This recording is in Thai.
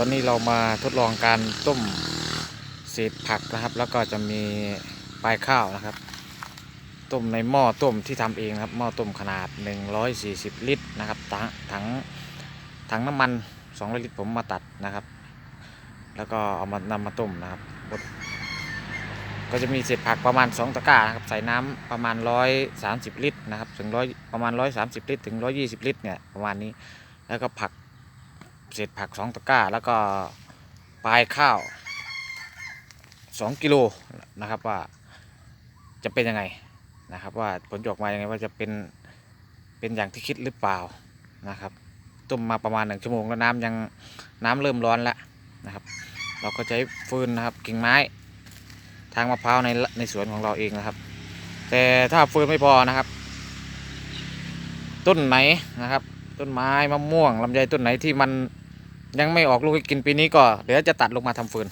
ตอนนี้เรามาทดลองการต้มเศษผักนะครับ แล้วก็จะมีปลายข้าวนะครับ ต้มในหม้อต้มที่ทำเองครับ หม้อต้มขนาด 140 ลิตรนะครับถังถังถังน้ำมัน2ลิตรผมมาตัดนะครับ แล้วก็เอามานำมาต้มนะครับก็จะมีเศษผักประมาณ 2 ตะกร้านะครับ ใส่น้ำประมาณ 130 ลิตรนะครับ ถึงร้อยประมาณ 130 ลิตร ถึง 120 ลิตรเนี่ยประมาณนี้ แล้วก็ผัก เศษผัก2ตะกร้า แล้วก็ปลายข้าว2กิโลนะครับว่าจะเป็นยังไงนะครับ ว่าผลจะออกมายังไงว่าจะเป็นเป็นอย่างที่คิดหรือเปล่านะครับ ต้มมาประมาณหนึ่งชั่วโมงแล้วน้ำยังน้ำเริ่มร้อนแล้วนะครับ เราก็ใช้ฟืนนะครับกิ่งไม้ ทางมะพร้าวในในสวนของเราเองนะครับ แต่ถ้าฟืนไม่พอนะครับ ต้นไหนนะครับ ต้นไม้มะม่วงลำไยต้นไหนที่มัน ยังไม่ออกลูกให้กินปีนี้ก็เดี๋ยวจะตัดลงมาทำฟืน